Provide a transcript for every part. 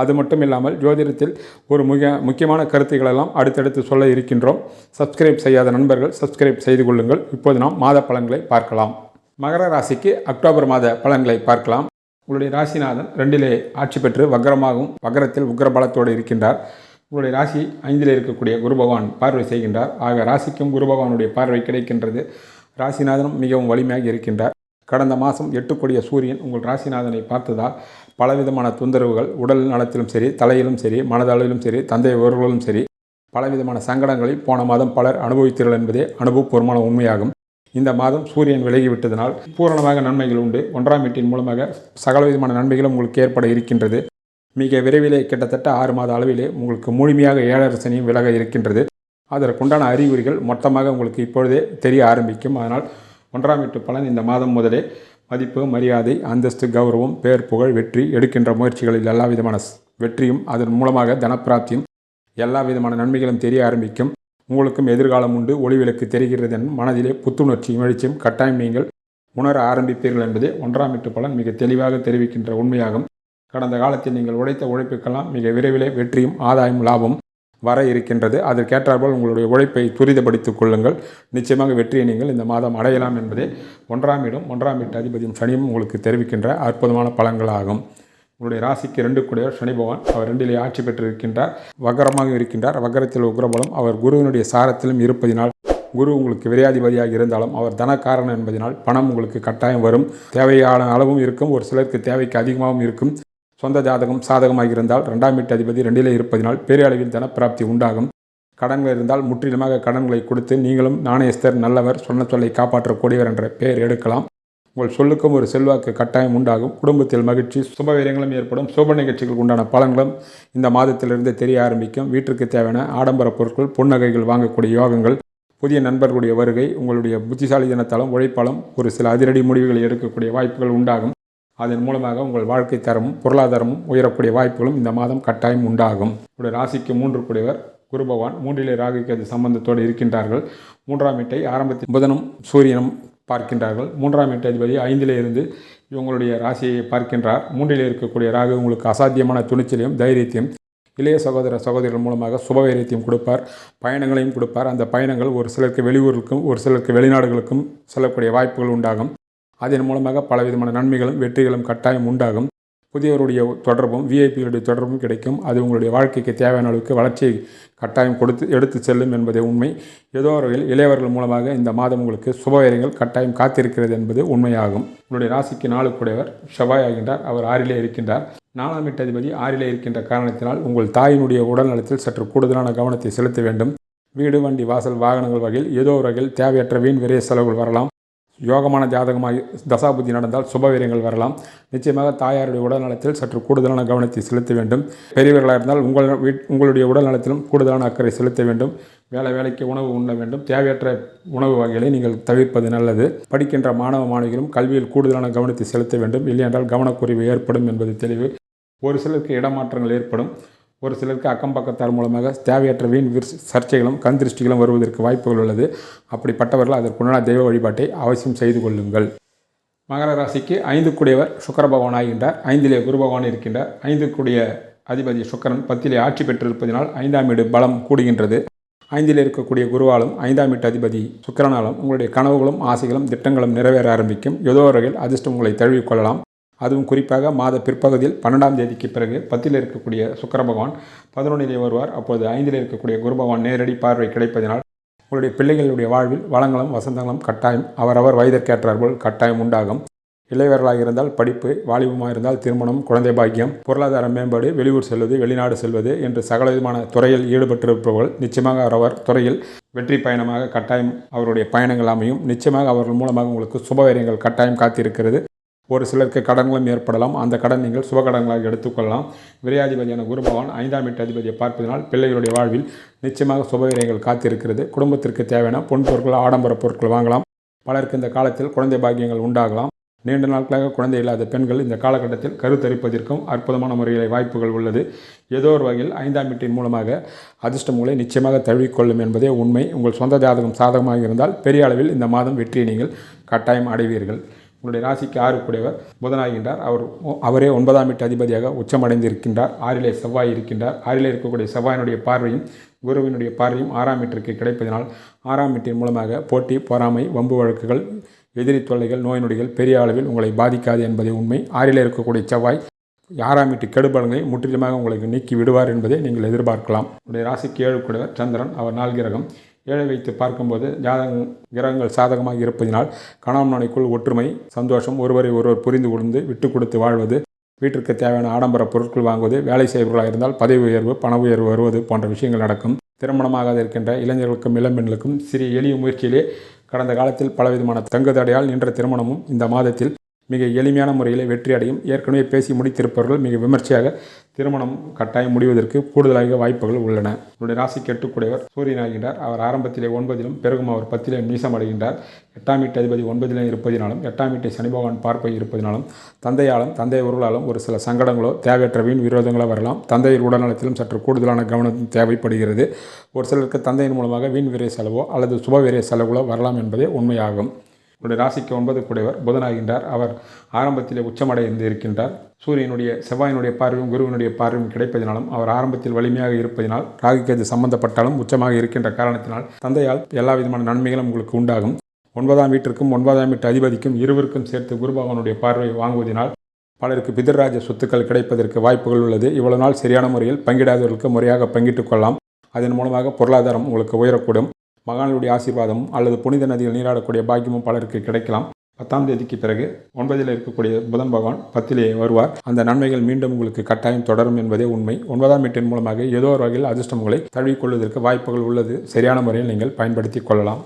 அது மட்டும் இல்லாமல் ஜோதிடத்தில் ஒரு மிக முக்கியமான கருத்துக்களெல்லாம் அடுத்தடுத்து சொல்ல இருக்கின்றோம். சப்ஸ்கிரைப் செய்யாத நண்பர்கள் சப்ஸ்கிரைப் செய்து கொள்ளுங்கள். இப்போது நாம் மாத பலன்களை பார்க்கலாம். மகர ராசிக்கு அக்டோபர் மாத பலன்களை பார்க்கலாம். உங்களுடைய ராசிநாதன் ரெண்டிலே ஆட்சி பெற்று வக்ரமாகவும் வக்ரத்தில் உக்ரபலத்தோடு இருக்கின்றார். உங்களுடைய ராசி ஐந்தில் இருக்கக்கூடிய குரு பகவான் பார்வை செய்கின்றார். ஆக ராசிக்கும் குரு பகவானுடைய பார்வை கிடைக்கின்றது. ராசிநாதனும் மிகவும் வலிமையாக இருக்கின்றார். கடந்த மாதம் எட்டுக்கூடிய சூரியன் உங்கள் ராசிநாதனை பார்த்ததால் பலவிதமான தொந்தரவுகள் உடல் நலத்திலும் சரி தலையிலும் சரி மனதளவிலும் சரி தந்தை உறவுகளிலும் சரி பலவிதமான சங்கடங்களை போன மாதம் பலர் அனுபவித்தீர்கள் என்பதே அனுபவபூர்வமான உண்மையாகும். இந்த மாதம் சூரியன் விலகிவிட்டதனால் பூரணமாக நன்மைகள் உண்டு. ஒன்றாம் வீட்டின் மூலமாக சகல விதமான நன்மைகளும் உங்களுக்கு ஏற்பட இருக்கின்றது. மிக விரைவிலே கிட்டத்தட்ட ஆறு மாத அளவிலே உங்களுக்கு முழுமையாக ஏழரை சனியும் விலக இருக்கின்றது. அதற்குண்டான அறிகுறிகள் மொத்தமாக உங்களுக்கு இப்பொழுதே தெரிய ஆரம்பிக்கும். அதனால் ஒன்றாம் வீட்டு பலன் இந்த மாதம் முதலே. மதிப்பு மரியாதை அந்தஸ்து கௌரவம் பேர் புகழ் வெற்றி எடுக்கின்ற முயற்சிகளில் எல்லா விதமான வெற்றியும் அதன் மூலமாக தனப்பிராப்தியும் எல்லா விதமான நன்மைகளும் தெரிய ஆரம்பிக்கும். உங்களுக்கும் எதிர்காலம் உண்டு. ஒளிவிளக்கு தெரிகிறது என் மனதிலே புத்துணர்ச்சியும் எழுச்சியும் கட்டாயம் நீங்கள் உணர ஆரம்பிப்பீர்கள் என்பதே ஒன்றாம் எட்டு பலன் மிக தெளிவாக தெரிவிக்கின்ற உண்மையாகும். கடந்த காலத்தில் நீங்கள் உழைத்த உழைப்புக்கெல்லாம் மிக விரைவிலே வெற்றியும் ஆதாயம் லாபம் வர இருக்கின்றது. அதற்கேற்றாற்போல் உங்களுடைய உழைப்பை துரிதப்படுத்திக் கொள்ளுங்கள். நிச்சயமாக வெற்றியை நீங்கள் இந்த மாதம் அடையலாம் என்பதே ஒன்றாம் இடம் ஒன்றாம் வீட்டு அதிபதியும் சனியும் உங்களுக்கு தெரிவிக்கின்ற அற்புதமான பலன்களாகும். உங்களுடைய ராசிக்கு ரெண்டு கூடியவர் சனி பகவான் அவர் ரெண்டிலே ஆட்சி பெற்று இருக்கின்றார் வக்கரமாக இருக்கின்றார். வக்கரத்தில் உக்ரபலம் அவர் குருவினுடைய சாரத்திலும் இருப்பதினால் குரு உங்களுக்கு விரையாதிபதியாக இருந்தாலும் அவர் தனக்காரன் என்பதனால் பணம் உங்களுக்கு கட்டாயம் வரும். தேவையான அளவும் இருக்கும். ஒரு சிலருக்கு தேவைக்கு அதிகமாகவும் இருக்கும். சொந்த ஜாதகம் சாதகமாக இருந்தால் ரெண்டாம் வீட்டு அதிபதி ரெண்டிலே இருப்பதினால் பெரிய அளவில் தனப்பிராப்தி உண்டாகும். கடன்கள் இருந்தால் முற்றிலுமாக கடன்களை கொடுத்து நீங்களும் நாணயஸ்தர் நல்லவர் சொன்ன சொல்லை காப்பாற்றக்கூடியவர் என்ற பெயர் எடுக்கலாம். உங்கள் சொல்லுக்கும் ஒரு செல்வாக்கு கட்டாயம் உண்டாகும். குடும்பத்தில் மகிழ்ச்சி சுபவீரங்களும் ஏற்படும். சுப நிகழ்ச்சிகளுக்கு உண்டான பலன்களும் இந்த மாதத்திலிருந்து தெரிய ஆரம்பிக்கும். வீட்டிற்கு தேவையான ஆடம்பர பொருட்கள் புன்னகைகள் வாங்கக்கூடிய யோகங்கள் புதிய நண்பர்களுடைய வருகை உங்களுடைய புத்திசாலி தினத்தாலும் உழைப்பாலும் ஒரு சில அதிரடி முடிவுகளை எடுக்கக்கூடிய வாய்ப்புகள் உண்டாகும். அதன் மூலமாக உங்கள் வாழ்க்கை தரமும் பொருளாதாரமும் உயரக்கூடிய வாய்ப்புகளும் இந்த மாதம் கட்டாயம் உண்டாகும். உங்களுடைய ராசிக்கு மூன்று கூடியவர் குரு பகவான். மூன்றிலே ராகுக்கு சம்பந்தத்தோடு இருக்கின்றார்கள். மூன்றாம் வீட்டை ஆரம்பத்தில் புதனும் சூரியனும் பார்க்கின்றார்கள். மூன்றாம் வீட்டு அதிபதி ஐந்திலே இருந்து இவங்களுடைய ராசியை பார்க்கின்றார். மூன்றிலே இருக்கக்கூடிய ராகு உங்களுக்கு அசாத்தியமான துணிச்சலையும் தைரியத்தையும் இளைய சகோதர சகோதரிகள் மூலமாக சுபவைரியத்தையும் கொடுப்பார். பயணங்களையும் கொடுப்பார். அந்த பயணங்கள் ஒரு சிலருக்கு வெளியூருக்கும் ஒரு சிலருக்கு வெளிநாடுகளுக்கும் செல்லக்கூடிய வாய்ப்புகள் உண்டாகும். அதன் மூலமாக பலவிதமான நன்மைகளும் வெற்றிகளும் கட்டாயம் உண்டாகும். புதியவருடைய தொடர்பும் விஐபிகளுடைய தொடர்பும் கிடைக்கும். அது உங்களுடைய வாழ்க்கைக்கு தேவையான அளவுக்கு வளர்ச்சியை கட்டாயம் கொடுத்து எடுத்து செல்லும் என்பதே உண்மை. ஏதோ ஒரு வகையில் இளையவர்கள் மூலமாக இந்த மாதம் உங்களுக்கு சுபவீரங்கள் கட்டாயம் காத்திருக்கிறது என்பது உண்மையாகும். உங்களுடைய ராசிக்கு நாளுக்குடையவர் செவ்வாய் ஆகின்றார். அவர் ஆறிலே இருக்கின்றார். நாலாம் எட்டதிபதி ஆறிலே இருக்கின்ற காரணத்தினால் உங்கள் தாயினுடைய உடல் நலத்தில் சற்று கூடுதலான கவனத்தை செலுத்த வேண்டும். வீடு வண்டி வாசல் வாகனங்கள் வகையில் ஏதோ ஒரு வகையில் தேவையற்ற வீண் விரைய செலவுகள் வரலாம். யோகமான ஜாதகமாக தசாபுத்தி நடந்தால் சுபவீரங்கள் வரலாம். நிச்சயமாக தாயாருடைய உடல் நலத்தில் சற்று கூடுதலான கவனத்தை செலுத்த வேண்டும். பெரியவர்களாக இருந்தால் உங்கள் வீட் உங்களுடைய உடல் நலத்திலும் கூடுதலான அக்கறை செலுத்த வேண்டும். வேலை வேலைக்கு உணவு உண்ண வேண்டும். தேவையற்ற உணவு வகைகளை நீங்கள் தவிர்ப்பது நல்லது. படிக்கின்ற மாணவ மாணவிகளும் கல்வியில் கூடுதலான கவனத்தை செலுத்த வேண்டும். இல்லையென்றால் கவனக்குறைவு ஏற்படும் என்பது தெளிவு. ஒரு சிலருக்கு இடமாற்றங்கள் ஏற்படும். ஒரு சிலருக்கு அக்கம் பக்கத்தார் மூலமாக தேவையற்ற வீண் விர் சர்ச்சைகளும் கண் திருஷ்டிகளும் வருவதற்கு வாய்ப்புகள் உள்ளது. அப்படிப்பட்டவர்கள் அதற்குண்டான தெய்வ வழிபாட்டை அவசியம் செய்து கொள்ளுங்கள். மகர ராசிக்கு ஐந்து கூடியவர் சுக்கர பகவான் ஆகின்றார். ஐந்திலே குரு பகவான் இருக்கின்றார். ஐந்து கூடிய அதிபதி சுக்கரன் பத்திலே ஆட்சி பெற்றிருப்பதனால் ஐந்தாம் வீடு பலம் கூடுகின்றது. ஐந்தில் இருக்கக்கூடிய குருவாலும் ஐந்தாம் வீட்டு அதிபதி சுக்கரனாலும் உங்களுடைய கனவுகளும் ஆசைகளும் திட்டங்களும் நிறைவேற ஆரம்பிக்கும். ஏதோ வகையில் அதிர்ஷ்டம் உங்களை தழுவிக்கொள்ளலாம் அதுவும் குறிப்பாக மாத பிற்பகுதியில் பன்னெண்டாம் தேதிக்கு பிறகு பத்தில் இருக்கக்கூடிய சுக்கர பகவான் பதினொன்றிலே வருவார். அப்போது ஐந்தில் இருக்கக்கூடிய குரு பகவான் நேரடி பார்வை கிடைப்பதனால் உங்களுடைய பிள்ளைகளுடைய வாழ்வில் வளங்களும் வசந்தங்களும் கட்டாயம் அவரவர் வயதிற்கேற்றாற்போல் கட்டாயம் உண்டாகும். இளையவர்களாக இருந்தால் படிப்பு வாலிபமாக இருந்தால் திருமணம் குழந்தை பாக்கியம் பொருளாதார மேம்பாடு வெளியூர் செல்வது வெளிநாடு செல்வது என்று சகல விதமான துறையில் ஈடுபட்டிருப்பவர்கள் நிச்சயமாக அவரவர் துறையில் வெற்றி பயணமாக கட்டாயம் அவருடைய பயணங்கள் அமையும். நிச்சயமாக அவர்கள் மூலமாக உங்களுக்கு சுபகாரியங்கள் கட்டாயம் காத்திருக்கிறது. ஒரு சிலருக்கு கடன்களும் ஏற்படலாம். அந்த கடன் நீங்கள் சுபகடன்களாக எடுத்துக்கொள்ளலாம். விரையாதிபதியான குரு பகவான் ஐந்தாம் எட்டு அதிபதியை பார்ப்பதனால் பிள்ளைகளுடைய வாழ்வில் நிச்சயமாக சுபவிரயங்கள் காத்திருக்கிறது. குடும்பத்திற்கு தேவையான பொன் பொருட்கள் ஆடம்பர பொருட்கள் வாங்கலாம். பலருக்கு இந்த காலத்தில் குழந்தை பாக்கியங்கள் உண்டாகலாம். நீண்ட நாட்களாக குழந்தை இல்லாத பெண்கள் இந்த காலகட்டத்தில் கருத்தரிப்பதற்கும் அற்புதமான முறையில் வாய்ப்புகள் உள்ளது. ஏதோ ஒரு வகையில் ஐந்தாம் வீட்டின் மூலமாக அதிர்ஷ்ட உங்களை நிச்சயமாக தழுவிக்கொள்ளும் என்பதே உண்மை. உங்கள் சொந்த ஜாதகம் சாதகமாக இருந்தால் பெரிய அளவில் இந்த மாதம் வெற்றியை நீங்கள் கட்டாயம் அடைவீர்கள். உங்களுடைய ராசிக்கு ஆறு கூடியவர் புதனாகின்றார். அவர் அவரே ஒன்பதாம் வீட்டு அதிபதியாக உச்சமடைந்து இருக்கின்றார் ஆறிலே செவ்வாய் இருக்கின்றார். ஆறிலே இருக்கக்கூடிய செவ்வாயினுடைய பார்வையும் குருவினுடைய பார்வையும் ஆறாம் வீட்டிற்கு கிடைப்பதனால் ஆறாம் வீட்டின் மூலமாக போட்டி பொறாமை வம்பு வழக்குகள் எதிரி தொல்லைகள் நோய் நொடிகள் பெரிய அளவில் உங்களை பாதிக்காது என்பதே உண்மை. ஆறிலே இருக்கக்கூடிய செவ்வாய் ஆறாம் வீட்டு கெடுபலங்களை முற்றிலுமாக உங்களுக்கு நீக்கி விடுவார் என்பதை நீங்கள் எதிர்பார்க்கலாம். உங்களுடைய ராசிக்கு ஏழு கூடியவர் சந்திரன். அவர் நாள் கிரகம் ஏழை வைத்து பார்க்கும்போது ஜாதக கிரகங்கள் சாதகமாக இருப்பதினால் கணவன் மனைக்குள் ஒற்றுமை சந்தோஷம் ஒருவரை ஒருவர் புரிந்து கொண்டு விட்டு கொடுத்து வாழ்வது வீட்டிற்கு தேவையான ஆடம்பர பொருட்கள் வாங்குவது வேலை செய்பவர்களாக இருந்தால் பதவி உயர்வு பண உயர்வு வருவது போன்ற விஷயங்கள் நடக்கும். திருமணமாகாத இருக்கின்ற இளைஞர்களுக்கும் இளம்பெண்களுக்கும் சிறிய எளிய முயற்சியிலே கடந்த காலத்தில் பலவிதமான தங்குதடையால் நின்ற திருமணமும் இந்த மாதத்தில் மிக எளிமையான முறையில் வெற்றி அடையும் ஏற்கனவே பேசி முடித்திருப்பவர்கள் மிக விமர்சையாக திருமணம் கட்டாயம் முடிவதற்கு கூடுதலாக வாய்ப்புகள் உள்ளன. உங்களுடைய ராசி எட்டுக்குடையவர் சூரியன் ஆகின்றார். அவர் ஆரம்பத்திலே ஒன்பதிலும் பிறகும் அவர் பத்திலே மீசம் அடைகின்றார். எட்டாம் வீட்டு அதிபதி ஒன்பதிலும் இருப்பதினாலும் எட்டாம் வீட்டை சனி பகவான் பார்ப்பை இருப்பதினாலும் தந்தையாலும் தந்தை உருளாலும் ஒரு சில சங்கடங்களோ தேவையற்ற வீண் விரோதங்களோ வரலாம். தந்தையின் உடல்நலத்திலும் சற்று கூடுதலான கவனம் தேவைப்படுகிறது. ஒரு சிலருக்கு தந்தையின் மூலமாக வீண் விரை செலவோ அல்லது சுப விரை செலவுகளோ வரலாம் என்பதே உண்மையாகும். உங்களுடைய ராசிக்கு ஒன்பது கூடையவர் புதனாகின்றார். அவர் ஆரம்பத்தில் உச்சமடைந்து இருக்கின்றார். சூரியனுடைய செவ்வாயினுடைய பார்வையும் குருவினுடைய பார்வையும் கிடைப்பதினாலும் அவர் ஆரம்பத்தில் வலிமையாக இருப்பதினால் ராகுக்கேது சம்பந்தப்பட்டாலும் உச்சமாக இருக்கின்ற காரணத்தினால் தந்தையால் எல்லா விதமான நன்மைகளும் உங்களுக்கு உண்டாகும். ஒன்பதாம் வீட்டிற்கும் ஒன்பதாம் வீட்டு அதிபதிக்கும் இருவருக்கும் சேர்த்து குருபகவனுடைய பார்வையை வாங்குவதனால் பலருக்கு பிதர்ராஜ சொத்துக்கள் கிடைப்பதற்கு வாய்ப்புகள் உள்ளது. இவ்வளவு நாள் சரியான முறையில் பங்கிடாதவர்களுக்கு முறையாக பங்கிட்டுக் கொள்ளலாம். அதன் மூலமாக பொருளாதாரம் உங்களுக்கு உயரக்கூடும். மகான்களுடைய ஆசீர்வாதமும் அல்லது புனித நதியில் நீராடக்கூடிய பாக்கியமும் பலருக்கு கிடைக்கலாம். பத்தாம் தேதிக்கு பிறகு ஒன்பதில் இருக்கக்கூடிய புதன் பகவான் பத்திலே வருவார். அந்த நன்மைகள் மீண்டும் உங்களுக்கு கட்டாயம் தொடரும் என்பதே உண்மை. ஒன்பதாம் வீட்டின் மூலமாக ஏதோ ஒரு வகையில் அதிர்ஷ்டம் உங்களை தழுவிக்கொள்வதற்கு வாய்ப்புகள் உள்ளது. சரியான முறையில் நீங்கள் பயன்படுத்தி கொள்ளலாம்.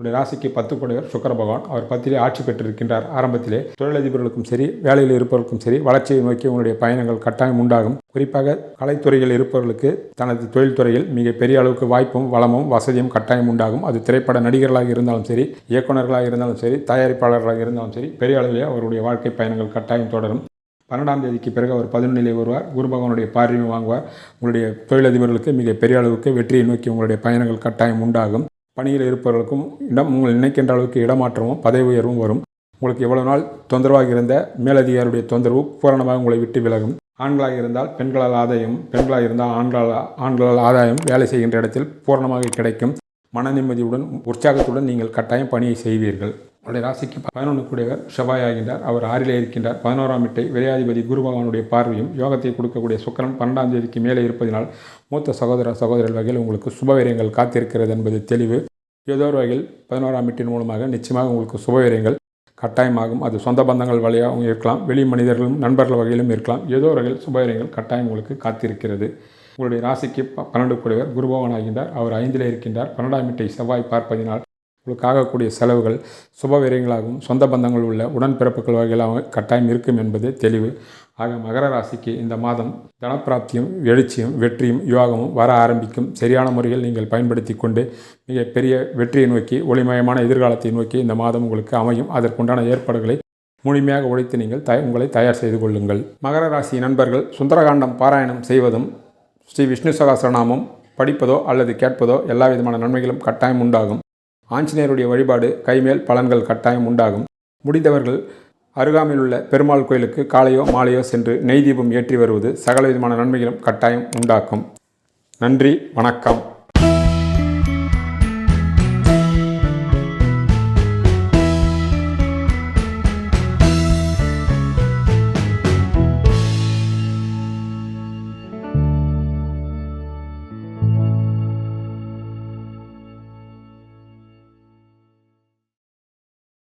உடைய ராசிக்கு பத்து கொடையர் சுக்கர பகவான். அவர் பத்திலே ஆட்சி பெற்றிருக்கின்றார் ஆரம்பத்திலே. தொழிலதிபர்களுக்கும் சரி வேலையில் இருப்பவர்களுக்கும் சரி வளர்ச்சியை நோக்கி உங்களுடைய பயணங்கள் கட்டாயம் உண்டாகும். குறிப்பாக கலைத்துறையில் இருப்பவர்களுக்கு தனது தொழில்துறையில் மிக பெரிய அளவுக்கு வாய்ப்பும் வளமும் வசதியும் கட்டாயம் உண்டாகும். அது திரைப்பட நடிகர்களாக இருந்தாலும் சரி இயக்குநர்களாக இருந்தாலும் சரி தயாரிப்பாளர்களாக இருந்தாலும் சரி பெரிய அளவிலே அவருடைய வாழ்க்கை பயணங்கள் கட்டாயம் தொடரும். பன்னெண்டாம் தேதிக்கு பிறகு அவர் பதினொன்றிலே வருவார். குரு பகவானுடைய பார்வையும் வாங்குவார். உங்களுடைய தொழிலதிபர்களுக்கு மிக பெரிய அளவுக்கு வெற்றியை நோக்கி உங்களுடைய பயணங்கள் கட்டாயம் உண்டாகும். பணியில் இருப்பவர்களுக்கும் இடம் உங்கள் நினைக்கின்ற அளவுக்கு இடமாற்றமும் பதவி உயர்வும் வரும். உங்களுக்கு எவ்வளவு நாள் தொந்தரவாக இருந்த மேலதிகாரியுடைய தொந்தரவு பூரணமாக உங்களை விட்டு விலகும். ஆண்களாக இருந்தால் பெண்களால் ஆதாயம் பெண்களாக இருந்தால் ஆண்களால் ஆண்களால் ஆதாயம் வேலை செய்கின்ற இடத்தில் பூரணமாக கிடைக்கும். மன நிம்மதியுடன் உற்சாகத்துடன் நீங்கள் கட்டாயம் பணியை செய்வீர்கள். அவருடைய ராசிக்கு பதினொன்று கூடியவர் செவ்வாய் ஆகின்றார் அவர் ஆறிலே இருக்கின்றார். பதினோராம் வீட்டை விரையாதிபதி குரு பகவானுடைய பார்வையும் யோகத்தை கொடுக்கக்கூடிய சுக்கரன் பன்னெண்டாம் தேதிக்கு மேலே இருப்பதனால் மூத்த சகோதர சகோதரர் வகையில் உங்களுக்கு சுபவீரியங்கள் காத்திருக்கிறது என்பது தெளிவு. ஏதோ ஒரு வகையில் பதினோராம் வீட்டின் மூலமாக நிச்சயமாக உங்களுக்கு சுபவீரியங்கள் கட்டாயமாகும். அது சொந்த பந்தங்கள் வழியாகவும் இருக்கலாம். வெளி மனிதர்களும் நண்பர்கள் வகையிலும் இருக்கலாம். ஏதோ ஒரு வகையில் சுபவீரியங்கள் கட்டாயம் உங்களுக்கு காத்திருக்கிறது. உங்களுடைய ராசிக்கு பன்னெண்டு கூடியவர் குருபவன் ஆகின்றார் அவர் ஐந்திலே இருக்கின்றார். பன்னெண்டாம் வீட்டை செவ்வாய் பார்ப்பதினால் உங்களுக்கு ஆகக்கூடிய செலவுகள் சுப விரயங்களாகவும் சொந்த பந்தங்கள் உள்ள உடன்பிறப்புகள் வகையிலாக கட்டாயம் இருக்கும் என்பது தெளிவு. ஆக மகர ராசிக்கு இந்த மாதம் தனப்பிராப்தியும் எழுச்சியும் வெற்றியும் யோகமும் வர ஆரம்பிக்கும். சரியான முறையில் நீங்கள் பயன்படுத்தி கொண்டு மிகப்பெரிய வெற்றியை நோக்கி ஒளிமயமான எதிர்காலத்தை நோக்கி இந்த மாதம் உங்களுக்கு அமையும். அதற்குண்டான ஏற்பாடுகளை முழுமையாக உழைத்து நீங்கள் தய உங்களை தயார் செய்து கொள்ளுங்கள். மகர ராசி நண்பர்கள் சுந்தரகாண்டம் பாராயணம் செய்வதும் ஸ்ரீ விஷ்ணு சகஸ்ரநாமம் படிப்பதோ அல்லது கேட்பதோ எல்லா விதமான நன்மைகளும் கட்டாயம் உண்டாகும். ஆஞ்சநேயருடைய வழிபாடு கைமேல் பலன்கள் கட்டாயம் உண்டாகும். முடிந்தவர்கள் அருகாமையில் உள்ள பெருமாள் கோயிலுக்கு காலையோ மாலையோ சென்று நெய் தீபம் ஏற்றி வருவது சகல விதமான நன்மைகளும் கட்டாயம் உண்டாக்கும். நன்றி வணக்கம்.